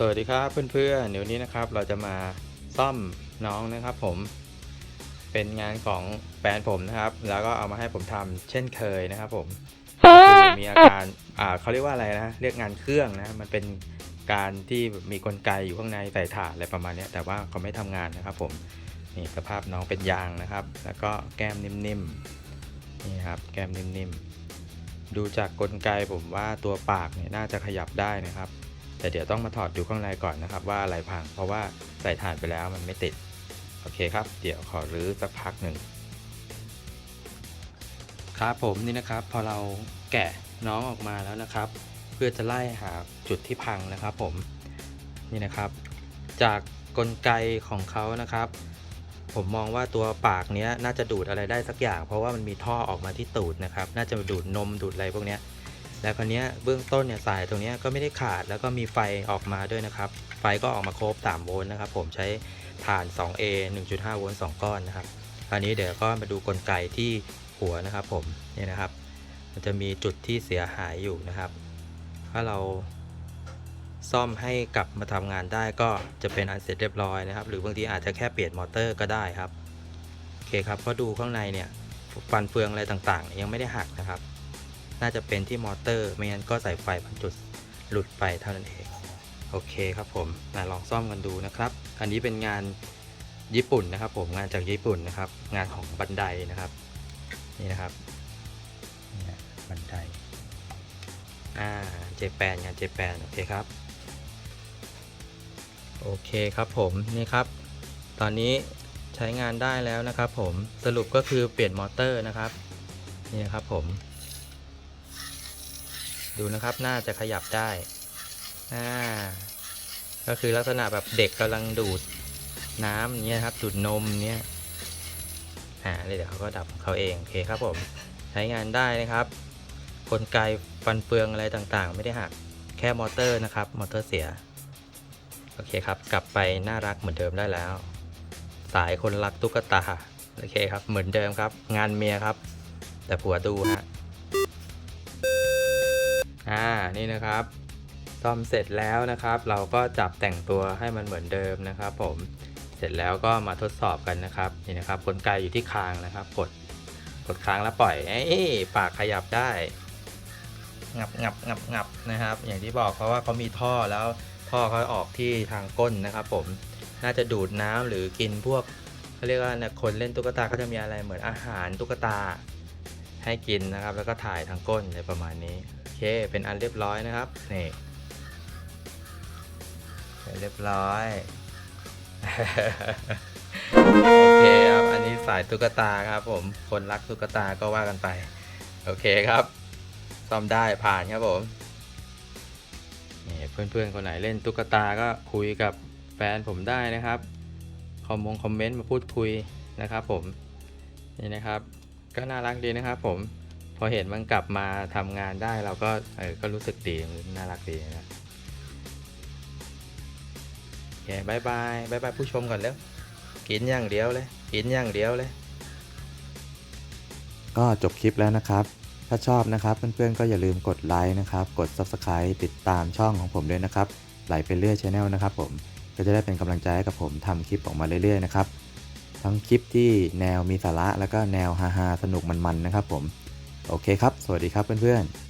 สวัสดีครับเพื่อนๆเดี๋ยวนี้นะครับเราจะมาซ่อมน้องนะครับผม เป็นงานของแฟนผมนะครับ แล้วก็เอามาให้ผมทำเช่นเคยนะครับผมคือมีอาการอ่าเขาเรียกว่าอะไรนะเรียกงานเครื่องนะมันเป็นการที่มีกลไกอยู่ข้างในใส่ถ่านอะไรประมาณนี้แต่ว่าเขาไม่ทำงานนะครับ ผมนี่สภาพน้องเป็นยางนะครับ แล้วก็แก้มนิ่มๆนี่ครับแก้มนิ่มๆดูจากกลไกผมว่าตัวปากเนี่ยน่าจะขยับได้นะครับ แต่เดี๋ยวต้องมาถอดดูข้างในก่อนนะครับ ว่าอะไรพังเพราะว่าใส่ถ่านไปแล้วมันไม่ติด โอเคครับ เดี๋ยวขอรื้อสักพักหนึ่งครับผมนี่นะครับ พอเราแกะน้องออกมาแล้วนะครับ เพื่อจะไล่หาจุดที่พังนะครับ ผมนี่นะครับ จากกลไกของเขานะครับ ผมมองว่าตัวปากเนี้ยน่าจะดูดอะไรได้สักอย่าง เพราะว่ามันมีท่อออกมาที่ตูดนะครับ น่าจะดูดนมดูดอะไรพวกเนี้ย แล้วคราวนี้เบื้องต้นเนี่ยสายตรงนี้ก็ไม่ได้ขาดแล้วก็มีไฟออกมาด้วยนะครับ ไฟก็ออกมาครบ 3 โวลต์นะครับ ผมใช้ถ่าน 2A 1.5 โวลต์ 2 ก้อนนะครับคราวนี้เดี๋ยวก็มาดูกลไกที่หัวนะครับ ผมเนี่ยนะครับ มันจะมีจุดที่เสียหายอยู่นะครับ ถ้าเราซ่อมให้กลับมาทำงานได้ก็จะเป็นอันเสร็จเรียบร้อยนะครับ หรือบางทีอาจจะแค่เปลี่ยนมอเตอร์ก็ได้ครับโอเคครับก็ดูข้างในเนี่ยฟันเฟืองอะไรต่างๆ ยังไม่ได้หักนะครับ น่าจะเป็นที่มอเตอร์ ไม่งั้นก็สายไฟบางจุดหลุดไปเท่านั้นเอง โอเคครับผมมาลองซ่อมกันดูนะครับ อันนี้เป็นงานญี่ปุ่นนะครับ ผมงานจากญี่ปุ่นนะครับ งานของบันไดนะครับ นี่นะครับนี่บันไดอ่าเจแปนงานเจแปนโอเคครับ โอเคครับผมนี่ครับ ตอนนี้ใช้งานได้แล้วนะครับ ผมสรุปก็คือเปลี่ยนมอเตอร์นะครับ นี่นะครับผม ดูนะครับ น่าจะขยับได้ อ่า ก็คือลักษณะแบบเด็กกำลังดูดน้ำเนี้ยครับ ดูดนมเนี้ย อ่าเลยเดี๋ยวเขาก็ดับเขาเอง โอเคครับผม ใช้งานได้นะครับกลไกฟันเฟืองอะไรต่างๆ ไม่ได้หัก แค่มอเตอร์นะครับ มอเตอร์เสีย โอเคครับ กลับไปน่ารักเหมือนเดิมได้แล้ว สายคนรักตุ๊กตา โอเคครับ เหมือนเดิมครับ งานเมียครับ แต่ผัวดูฮะ อ่านี่นะครับซ่อมเสร็จแล้วนะครับ เราก็จับแต่งตัวให้มันเหมือนเดิมนะครับ ผมเสร็จแล้วก็มาทดสอบกันนะครับนี่นะครับกลไกอยู่ที่คางนะครับ กดกดค้างแล้วปล่อยเอ้ปากขยับได้งับงับงับงับนะครับ อย่างที่บอกเพราะว่าเขามีท่อแล้วท่อเขาออกที่ทางก้นนะครับ ผมน่าจะดูดน้ำหรือกินพวกเขาเรียกว่าคนเล่นตุ๊กตาก็จะมีอะไรเหมือนอาหารตุ๊กตาให้กินนะครับ แล้วก็ถ่ายทางก้นอะไรประมาณนี้ เค เป็นอันเรียบร้อยนะครับ นี่เรียบร้อย โอเคครับ อันนี้สายตุ๊กตาครับผม คนรักตุ๊กตาก็ว่ากันไป โอเคครับ ซ่อมได้ผ่านครับผม นี่เพื่อนๆ คนไหนเล่นตุ๊กตาก็คุยกับแฟนผมได้นะครับ คอมมงคอมเมนต์มาพูดคุยนะครับผม นี่นะครับ ก็น่ารักดีนะครับผม พอเห็นมันกลับมาทำงานได้เราก็เออก็รู้สึกดีน่ารักดีนะโอเคบายบายบายบายผู้ชมก่อนแล้ว กินอย่างเดียวเลย กินอย่างเดียวเลย ก็จบคลิปแล้วนะครับ ถ้าชอบนะครับเพื่อนๆก็อย่าลืมกดไลค์นะครับ กด Subscribe ติดตามช่องของผมด้วยนะครับ ไหลไปเรื่อยช n แนลนะครับผมก็จะได้เป็นกำลังใจให้กับผมทำคลิปออกมาเรื่อยๆนะครับ ทั้งคลิปที่แนวมีสาระแล้วก็แนวฮาๆสนุกมันๆนะครับผม โอเคครับ สวัสดีครับเพื่อนๆ